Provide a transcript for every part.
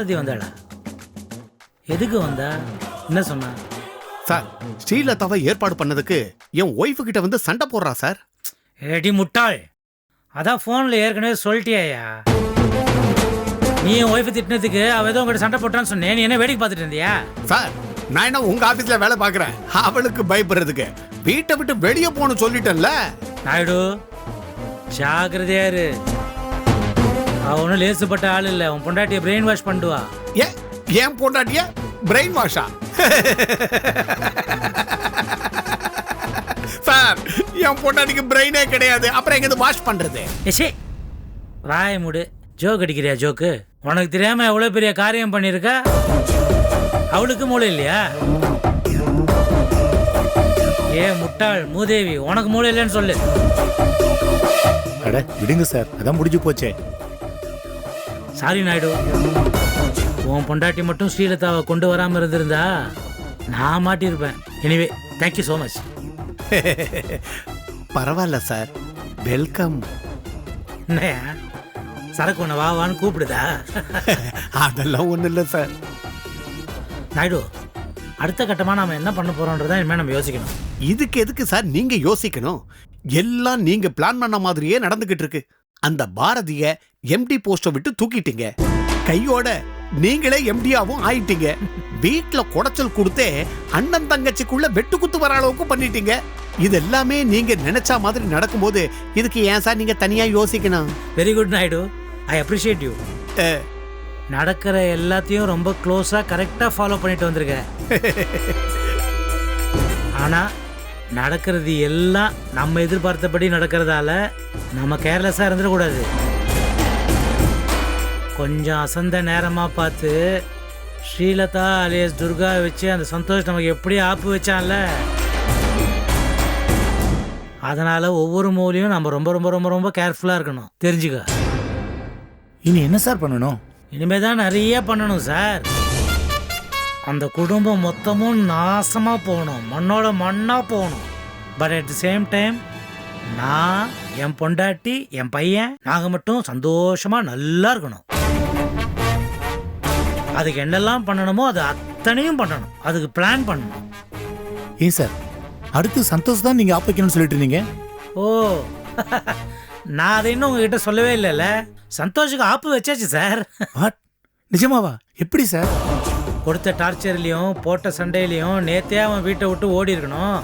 பாரதி வந்தாளா? எதுக்கு வந்தா? என்ன சொன்னா? சார் ஸ்ரீலதாவை ஏற்பாடு பண்ணதுக்கு என் ஒய்ஃபு கிட்ட வந்து சண்டை போடுறா சார். ஏடி முட்டாள். அதான் ஃபோனில் ஏற்கனவே சொல்லிட்டியாயா? நீ என் ஒய்ஃபை திட்டினதுக்கு அவ ஏதோ உங்கள்கிட்ட சண்டை போட்டான்னு சொன்னேன். நீ என்ன வேடிக்கை பார்த்துட்டு இருந்தியா? சார் நான் என்ன உங்க ஆபீஸ்ல வேலை பார்க்கறேன். அவளுக்கு பயப்படுறதுக்கு. வீட்டை விட்டு வெளியே போகணும் சொல்லிட்டேன்ல. நாயுடு ஜாக்கிரதையா இரு. அவ ஒன்றும் லேசுப்பட்ட ஆள் இல்லை. உன் பொண்டாட்டியை பிரெயின் வாஷ் பண்ணுவா ஏ ஏன் பொண்டாட்டிய? பிரெயின் வாஷா சார் என் பொண்டாட்டிக்கு பிரெயினே கிடையாது. அப்புறம் எங்க வாஷ் பண்றது? எசே வாய மூடு. ஜோக் அடிக்கிறியா ஜோக்கு உனக்கு தெரியாம எவ்வளோ பெரிய காரியம் பண்ணியிருக்கா அவளுக்கு மூளை இல்லையா? ஏ முட்டாள் மூதேவி உனக்கு மூளை இல்லைன்னு சொல்லு. அட விடுங்க சார் அதான் முடிஞ்சு போச்சே. சாரி நாயுடு. உன் பொண்டாட்டி மட்டும் ஸ்ரீலதாவை கொண்டு வராமல் இருந்திருந்தா நான் மாட்டியிருப்பேன். Anyway thank you so much பரவாயில்ல சார் வெல்கம் என்னையா சரக்கு ஒன்று வா வான்னு கூப்பிடுதா? அதெல்லாம் ஒண்ணும் இல்லை சார் நாயுடு அடுத்த கட்டமாக நாம என்ன பண்ண போகிறோன்றதான் இனிமேல் நம்ம யோசிக்கணும். இதுக்கு எதுக்கு சார் நீங்க யோசிக்கணும். எல்லாம் நீங்க பிளான் பண்ண மாதிரியே நடந்துகிட்டு இருக்கு. அந்த பாரதிய எம்டி போஸ்ட விட்டு தூக்கிட்டீங்க. கையோட நீங்களே எம்டியாவும் ஆயிட்டீங்க. வீட்ல குடைச்சல் கொடுத்தே அண்ணன் தங்கச்சிக்குள்ள வெட்டு குத்து வர அளவுக்கு பண்ணிட்டீங்க. இது எல்லாமே நீங்க நினைச்ச மாதிரி நடக்கும்போது இதுக்கு ஏன் சார் நீங்க தனியா யோசிக்கணும்? Very good Naidu I appreciate you நடக்கிற எல்லாத்தையும் ரொம்ப க்ளோஸாக கரெக்டாக ஃபாலோ பண்ணிட்டு வந்திருக்க. ஆனால் நடக்கிறது எல்லாம் நம்ம எதிர்பார்த்தபடி நடக்கிறதால நம்ம கேர்லெஸ்ஸாக இருந்துடக்கூடாது. கொஞ்சம் அசந்த நேரமாக பார்த்து ஸ்ரீலதா அலியஸ் துர்கா வச்சு அந்த சந்தோஷ் நமக்கு எப்படி ஆப்பு வச்சான்ல? அதனால் ஒவ்வொரு மூலையும் நம்ம ரொம்ப ரொம்ப ரொம்ப ரொம்ப கேர்ஃபுல்லாக இருக்கணும். தெரிஞ்சுக்க. இனி என்ன சார் பண்ணணும்? இனிமே தான் நிறைய பண்ணணும் சார் அந்த குடும்பம் மொத்தமும் நாசமா போகணும். மண்ணோட மண்ணா போகணும். But at the same time நான் என் பொண்டாட்டி என் பையன் நாங்க மட்டும் சந்தோஷமா நல்லா இருக்கணும். அதுக்கு என்னெல்லாம் பண்ணணுமோ அது அத்தனையும் பண்ணணும். அதுக்கு பிளான் பண்ணணும். ஏன் சார்? அடுத்து சந்தோஷ் தான் நீங்க ஆப்பிக்கணும்னு சொல்லிட்டு இருந்தீங்க? ஓ. நான் அதை இன்னும் உங்ககிட்ட சொல்லவே இல்லைல்ல. சந்தோஷுக்கு ஆப்பு வச்சாச்சு சார். வாட் நிஜமாவா? எப்படி சார்? கொடுத்த டார்ச்சர்லையும் போட்ட சண்டையிலையும் நேத்தே அவன் வீட்டை விட்டு ஓடி இருக்கணும்.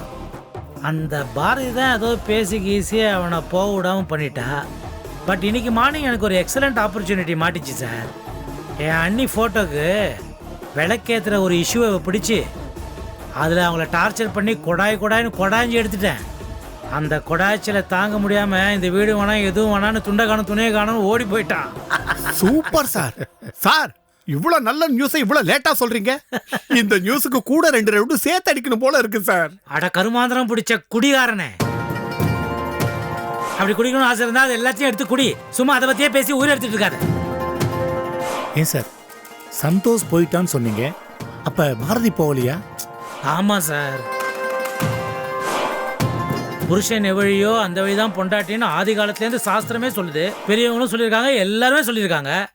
அந்த பாரதி தான் ஏதோ பேசி கீசி அவனை போக விடாம பண்ணிட்டா. பட் இன்னைக்கு மார்னிங் எனக்கு ஒரு எக்ஸலண்ட் ஆப்பர்ச்சுனிட்டி மாட்டிச்சு சார். என் அண்ணி ஃபோட்டோக்கு விளக்கேத்துற ஒரு இஷ்யூவை பிடிச்சி அதில் அவங்கள டார்ச்சர் பண்ணி கொடாய் கொடாய்னு கொடாஞ்சி எடுத்துட்டேன். அந்த கொடாய்ச்சலை தாங்க முடியாமல் இந்த வீடு வேணாம் எதுவும் வேணான்னு துண்டை காணும் துணையை காணும் ஓடி போயிட்டான். சூப்பர் சார் சார் இவ்வளவு நல்ல நியூஸை இவ்வளவு லேட்டா சொல்றீங்க. இந்த நியூஸுக்கு கூட ரெண்டு ரெண்டு சேர்த்து அடிக்கணும் போல இருக்கு சார் அட கருமாந்திரம் பிடிச்ச குடிகாரனே. அப்படி குடிக்கணும்னு ஆசை இருந்தா அது எல்லாத்தையும் எடுத்து குடி. சும்மா அதை பத்தியே பேசி உயிர் எடுத்துட்டு இருக்காத. ஏன் சார்? சந்தோஷ் போயிட்டான்னு சொன்னீங்க. அப்ப பாரதி போகலையா? ஆமா சார். புருஷன் எவழியோ அந்த வழிதான் பொண்டாட்டின்னு ஆதி காலத்துலேருந்து சாஸ்திரமே சொல்லுது. பெரியவங்களும் சொல்லியிருக்காங்க எல்லாருமே சொல்லியிருக்காங்க.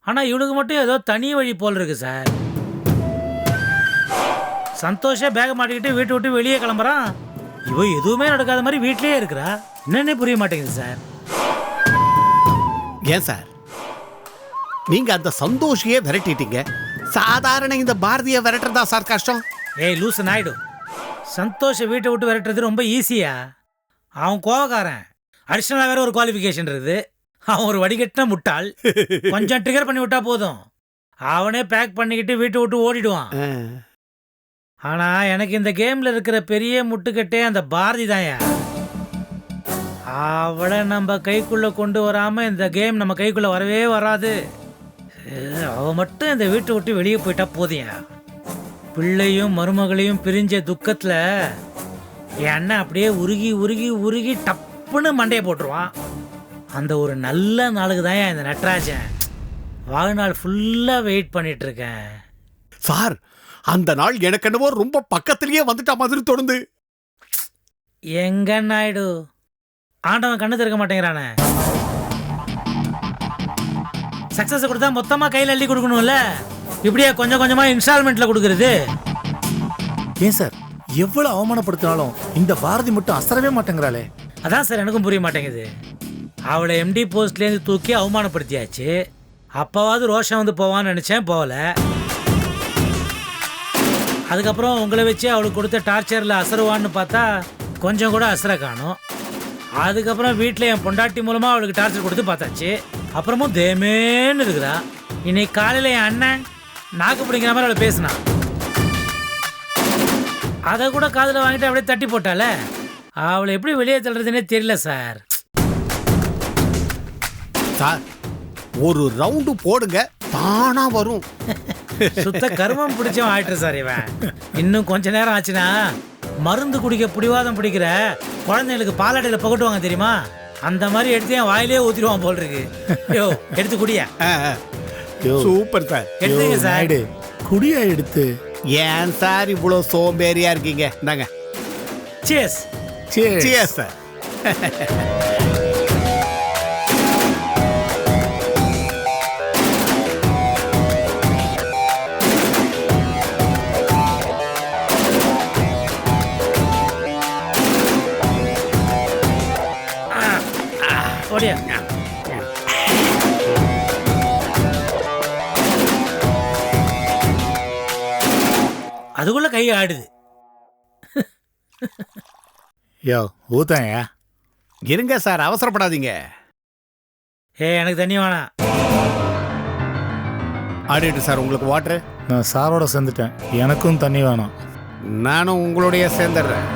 ஆனா இவனுக்கு மட்டும் ஏதோ தனி வழி போல் இருக்கு சார். சந்தோஷ பேக மாட்டிக்கிட்டு வீட்டை விட்டு வெளியே கிளம்புறான். இவ எதுவுமே நடக்காத மாதிரி வீட்லயே இருக்கிறா. என்னன்னே புரிய மாட்டேங்குது சார். ஏன் சார்? நீங்க அந்த சந்தோஷியே விரட்டிட்டீங்க. சாதாரண இந்த பாரதிய விரட்டுறதா சார் கஷ்டம்? ஏய் லூசு நாயுடு. சந்தோஷ வீட்டை விட்டு விரட்டுறது ரொம்ப ஈஸியா? அவன் கோவக்காரன். அடிஷ்னலாக வேற ஒரு குவாலிஃபிகேஷன் இருக்குது. அவன் ஒரு வடிகட்டின முட்டாள். கொஞ்சம் ட்ரிகர் பண்ணி விட்டா போதும். அவனே பேக் பண்ணிக்கிட்டு வீட்டை விட்டு ஓடிடுவான். அஹ், ஆனா எனக்கு இந்த கேம்ல இருக்கிற பெரிய முட்டுக்கட்டே அந்த பாரதி தான்யா அவளை நம்ம கைக்குள்ள கொண்டு வராம இந்த கேம் நம்ம கைக்குள்ள வரவே வராது. அவ மட்டும் இந்த வீட்டை விட்டு வெளியே போயிட்டா போதியா? பிள்ளையும் மருமகளையும் பிரிஞ்ச துக்கத்துல என் அண்ணன் அப்படியே உருகி உருகி உருகி டப்புன்னு மண்டையை போட்டுருவான். அந்த ஒரு நல்ல நாளுக்கு தான் இந்த நட்ராஜன் வாழ்நாள் ஃபுல்லாக வெயிட் பண்ணிட்டு இருக்கேன் சார் அந்த நாள் எனக்கு என்னவோ ரொம்ப பக்கத்திலேயே வந்துட்ட மாதிரி தோணுது. எங்க நாயுடு ஆண்டவன் கண்ணு திறக்க மாட்டேங்கிறானே. சக்ஸஸ் கொடுத்தா மொத்தமாக கையில் அள்ளி கொடுக்கணும்ல? இப்படியே கொஞ்சம் கொஞ்சமாக இன்ஸ்டால்மெண்ட்டில் கொடுக்குறது? ஏன் சார் எவ்வளவு அவமானப்படுத்தினாலும் இந்த பாரதி மட்டும் அசரவே மாட்டேங்கிறாளே. அதான் சார் எனக்கும் புரிய மாட்டேங்குது. அவளை எம்டி போஸ்ட்லேருந்து தூக்கி அவமானப்படுத்தியாச்சு. அப்போவாவது ரோஷம் வந்து போவான்னு நினச்சேன் போகல. அதுக்கப்புறம் உங்களை வச்சு அவளுக்கு கொடுத்த டார்ச்சரில் அசருவான்னு பார்த்தா கொஞ்சம் கூட அசர காணும். அதுக்கப்புறம் வீட்டில் என் பொண்டாட்டி மூலமாக அவளுக்கு டார்ச்சர் கொடுத்து பார்த்தாச்சு. அப்புறமும் தேமேன்னு இருக்குதா? இன்னைக்கு காலையில் என் அண்ணன் நாக்கு பிடிக்கிற மாதிரி அவளை பேசினான். அதை கூட காதில் வாங்கிட்டு அப்படியே தட்டி போட்டால அவளை எப்படி வெளியே தள்ளுறதுனே தெரியல சார். சார் ஒரு ரவுண்டு போடுங்க தானா வரும். சுத்த கருமம் பிடிச்சவன் ஆயிட்டு சார் இவன். இன்னும் கொஞ்ச நேரம் ஆச்சுன்னா மருந்து குடிக்க பிடிவாதம் பிடிக்கிற குழந்தைகளுக்கு பாலாடையில் புகட்டுவாங்க தெரியுமா? அந்த மாதிரி எடுத்து என் வாயிலே ஊத்திடுவான் போல் இருக்கு யோ எடுத்து குடியா? Super sir. எடுத்துங்க சார். குடியா எடுத்து. ஏன் சார் இவ்வளோ சோம்பேறியா இருக்கீங்க? இந்தாங்க. Chase Cheers. சியஸ் சார் ஆடுது யோ ஊத்தாயா? இருங்க சார் அவசரப்படாதீங்க. ஏ எனக்கு தண்ணி வேணாம். ஆடிட்டு சார் உங்களுக்கு வாட்டர் நான் சாரோட சேர்ந்துட்டேன். எனக்கும் தண்ணி வேணும். நானும் உங்களுடைய சேர்ந்துடுறேன்.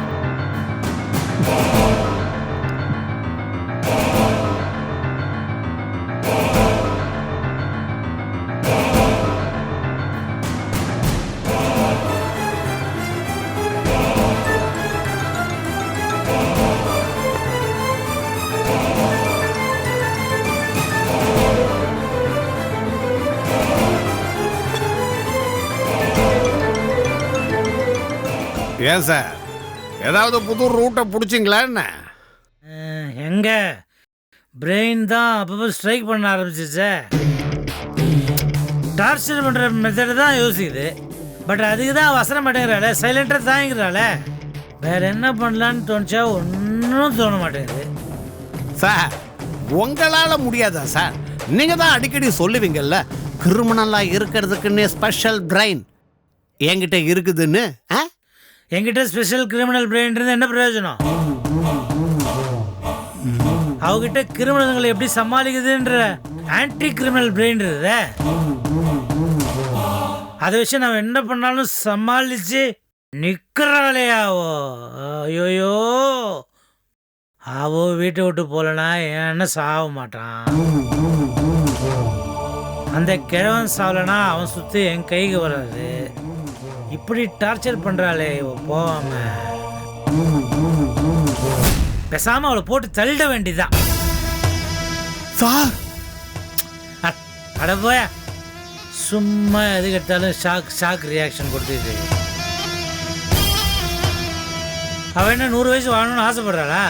ஏன் சார்? ஏதாவது புது ரூட்டை பிடிச்சிங்களா என்ன? எங்க? பிரெயின் தான் அப்பப்போ ஸ்ட்ரைக் பண்ண ஆரம்பிச்சிச்சே டார்ச்சர் பண்ற மெத்தட் தான் யோசிக்குது. பட் அதுக்கு தான் வசன மாட்டேங்கிறாளே சைலண்டாக தாங்கிக்கிறாள. வேற என்ன பண்ணலான்னு தோணுச்சா ஒன்றும் தோண மாட்டேங்குது. சார் உங்களால முடியாதா சார்? நீங்க தான் அடிக்கடி சொல்லுவீங்கல்ல கிரிமினலா இருக்கிறதுக்குன்னு ஸ்பெஷல் பிரைன் என்கிட்ட இருக்குதுன்னு ஆ? என்கிட்ட ஸ்பெஷல் கிரிமினல் பிரெயின் இருந்து என்ன பிரயோஜனம்? அவகிட்ட கிரிமினல்களை எப்படி சமாளிக்குதுன்ற ஆன்டி கிரிமினல் பிரெயின் இருக்குதே அதை வச்சு நான் என்ன பண்ணாலும் சமாளிச்சு நிற்கிறாளையாவோ ஐயோயோ. அவோ வீட்டை விட்டு போலனா என்ன சாக மாட்டான். அந்த கிழவன் சாவலனா அவன் சுற்றி என் கைக்கு வராது. இப்படி டார்ச்சர் பண்றாளே போவாம பேசாம அவளை போட்டு தள்ளிட வேண்டியதுதான். சார்! அட போய சும்மா எது கேட்டாலும் ஷாக் ஷாக் ரியாக்ஷன் கொடுத்துட்டு அவ என்ன நூறு வயசு வாழணும்னு ஆசைப்படுறாளா?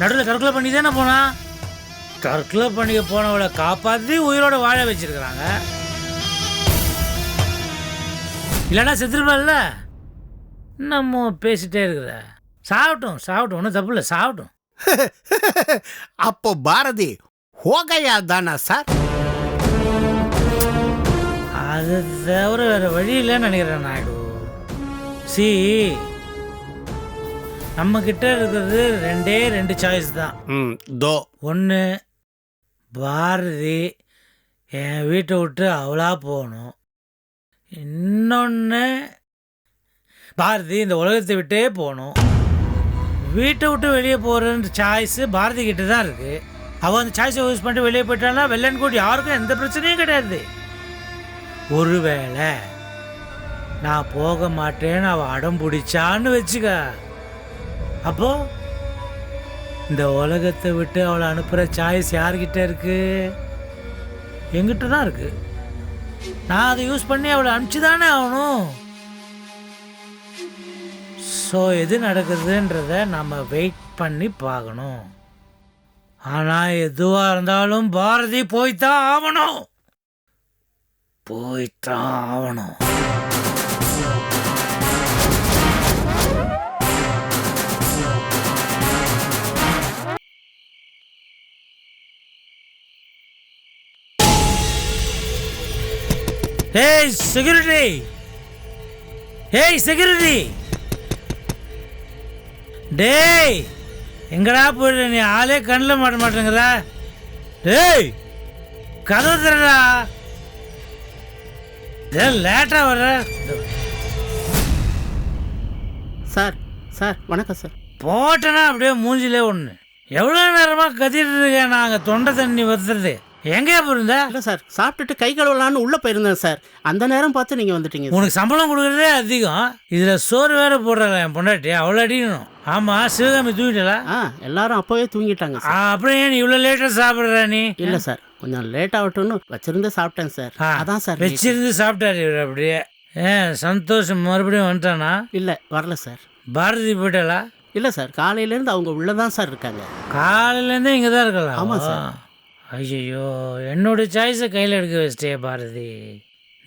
நடுவில் தற்கொலை பண்ணி தானே போனா? தற்கொலை பண்ணிக்க போனவளை காப்பாற்றி உயிரோட வாழ வச்சிருக்கிறாங்க. இல்லைன்னா செத்துருப்பாள்ல. நம்ம பேசிட்டே இருக்கிற சாப்பிட்டோம் சாப்பிட்டோம் ஒன்றும் தப்பு இல்லை சாப்பிட்டோம் அப்போ பாரதி ஹோகையா தானா சார்? அது தவிர வேற வழி இல்லைன்னு நினைக்கிறேன் நாயுடு. சி நம்ம கிட்ட இருக்கிறது ரெண்டே ரெண்டு சாய்ஸ் தான். ம் தோ. ஒன்று பாரதி என் வீட்டை விட்டு அவளா போகணும். இன்னொன்று பாரதி இந்த உலகத்தை விட்டே போகணும். வீட்டை விட்டு வெளியே போகிறன்ற சாய்ஸு பாரதி கிட்ட தான் இருக்குது அவள் அந்த சாய்ஸை யூஸ் பண்ணிட்டு வெளியே போயிட்டானா வெள்ளன் கூட யாருக்கும் எந்த பிரச்சனையும் கிடையாது. ஒருவேளை நான் போக மாட்டேன்னு அவள் அடம் பிடிச்சான்னு வச்சுக்க. அப்போ இந்த உலகத்தை விட்டு அவளை அனுப்புகிற சாய்ஸ் யார்கிட்ட இருக்கு? எங்கிட்ட தான் இருக்குது நான் அதை யூஸ் பண்ணி அவளை அனுப்பிச்சு தானே ஆகணும். ஸோ எது நடக்குதுன்றத நம்ம வெயிட் பண்ணி பார்க்கணும். ஆனால் எதுவாக இருந்தாலும் பாரதி போய்த்தான் ஆகணும் போய்த்தான் ஆகணும் ஏய் செக்யூரிட்டி ஏய் செக்யூரிட்டி டேய் எங்கடா போயிடு நீ? ஆளே கண்ணில் மாட்ட மாட்டேங்கிற டேய் கதவு திறடா. லேட்டாக வர்ற. சார் சார் வணக்கம் சார். போட்டேன்னா அப்படியே மூஞ்சிலே ஒன்று எவ்வளோ நேரமாக கத்திட்டு இருக்கேன் நாங்கள் தொண்டை தண்ணி வத்துறது. எங்கேயா போயிருந்த? இல்லை சார் சாப்பிட்டுட்டு கை கழுவலான்னு உள்ளே போயிருந்தேன் சார். அந்த நேரம் பார்த்து நீங்கள் வந்துட்டீங்க. உனக்கு சம்பளம் கொடுக்குறதே அதிகம். இதில் சோறு வேற போடுறல என் பொண்டாட்டி அவ்வளோ அடிக்கணும் ஆமாம் சிவகாமி தூங்கிட்டலா? ஆ எல்லாரும் அப்போவே தூங்கிட்டாங்க அப்புறம் ஏன் நீ இவ்வளோ லேட்டாக சாப்பிட்ற நீ? இல்லை சார் கொஞ்சம் லேட் ஆகட்டும்னு வச்சிருந்து சாப்பிட்டேன் சார். அதான் சார். வச்சிருந்து சாப்பிட்டாரு இவர் அப்படியே. ஏன் சந்தோஷம் மறுபடியும் வந்துட்டானா? இல்லை வரல சார். பாரதி போயிட்டாளா? இல்லை சார் காலையிலேருந்து அவங்க உள்ளே தான் சார் இருக்காங்க. காலையிலேருந்தே இங்கே தான் இருக்கலாம் ஆமா சார். ஐயோ என்னோட சாய்ஸை கையில் எடுக்க வச்சிட்டே பாரதி.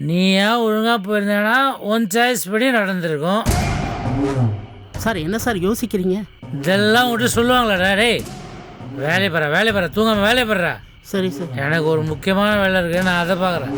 நீ ஏன் ஒழுங்காக போயிருந்தேன்னா உன் சாய்ஸ் படி நடந்திருக்கும். சார் என்ன சார் யோசிக்கிறீங்க? இதெல்லாம் விட்டு சொல்லுவாங்களாடா டேய். வேலையை பெற வேலையை பெற தூங்காம வேலையை பெற சரி சார். எனக்கு ஒரு முக்கியமான வேலை இருக்கு நான் அதை பார்க்குறேன்.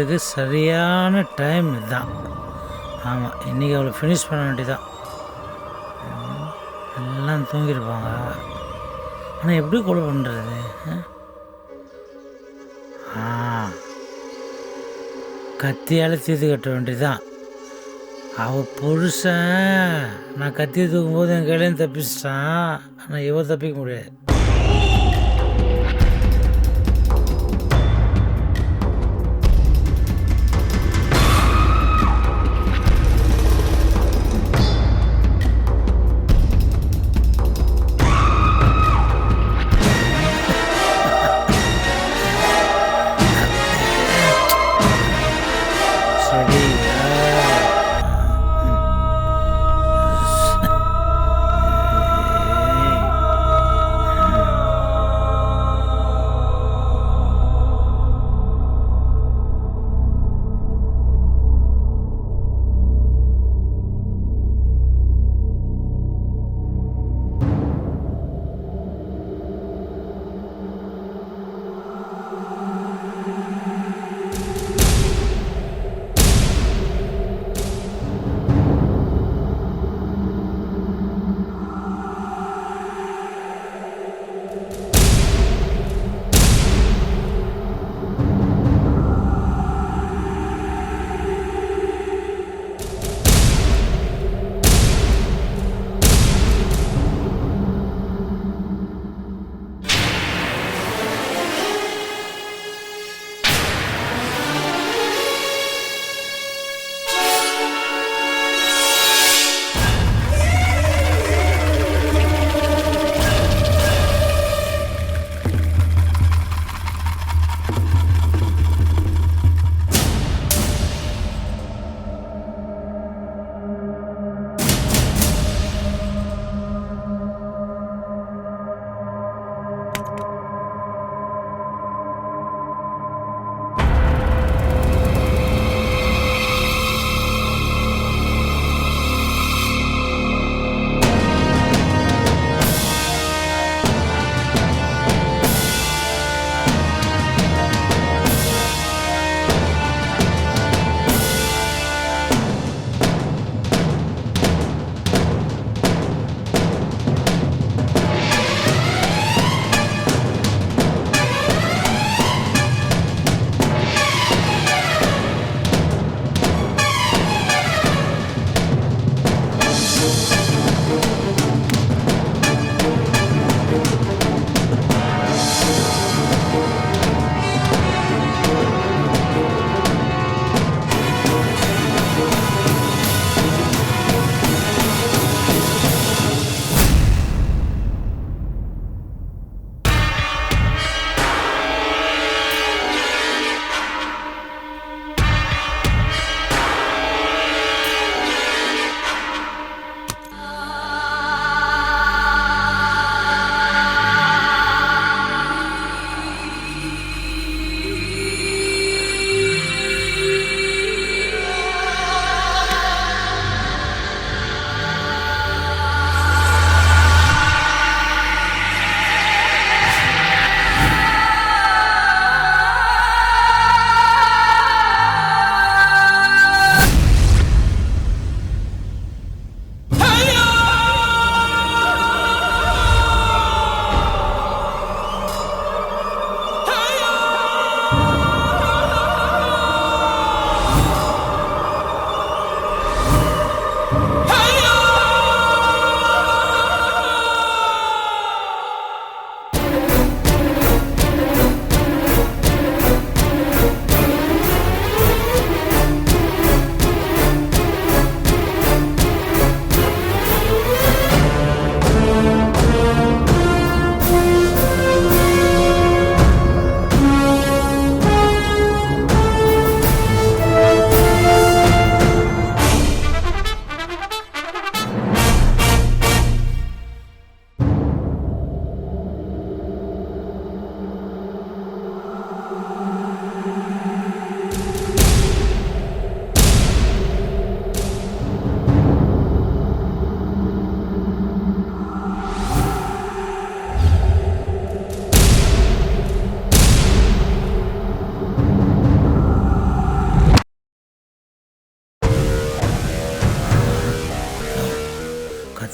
பண்ணுறதுக்கு சரியான டைம் இதுதான். ஆமாம் இன்றைக்கி அவளை ஃபினிஷ் பண்ண வேண்டியதான் எல்லாம் தூங்கியிருப்பாங்க ஆனால் எப்படி கொலை பண்ணுறது ஆ? கத்தியால் தீர்த்து கட்ட வேண்டியதான் அவள் புருஷன். நான் கத்தியை தூக்கும்போது என் கையிலேருந்து தப்பிச்சிட்டான். ஆனால் இவ தப்பிக்க முடியாது.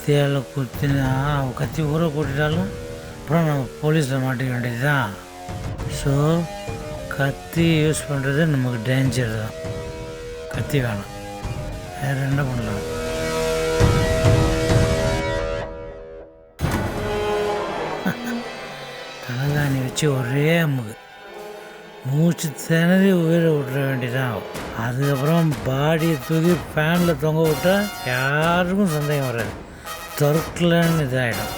கத்தியால் குத்தினா கத்தி ஊற கூட்டிட்டாலும் அப்புறம் நம்ம போலீஸில் மாட்டிக்க வேண்டியதுதான். ஸோ கத்தி யூஸ் பண்ணுறது நமக்கு டேஞ்சர் தான். கத்தி வேணாம். வேறு என்ன பண்ணலாம்? தலகாணி வச்சு ஒரே அமுகு. மூச்சு திணறி உயிரை விட்டுற வேண்டியதான் அதுக்கப்புறம் பாடியை தூக்கி ஃபேனில் தொங்க விட்டால் யாருக்கும் சந்தேகம் வராது. தொற்கலன்னு இதாகிடும்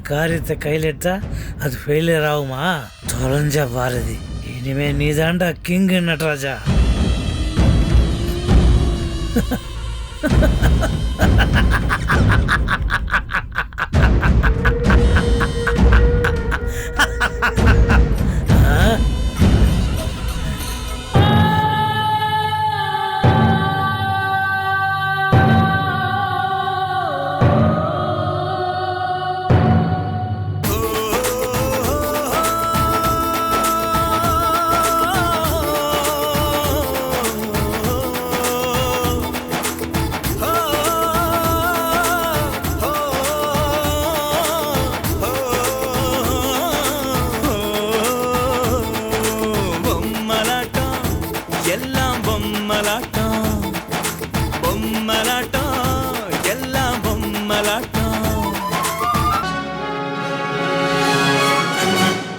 ஒரு காரியத்தை கையில் எடுத்தா அது ஃபெயிலியர் ஆகுமா தொலைஞ்ச பாரதி இனிமே நீ தாண்டா கிங்கு நடராஜா பொம்மலாட்டம் எல்லாம் பொம்மலாட்டம்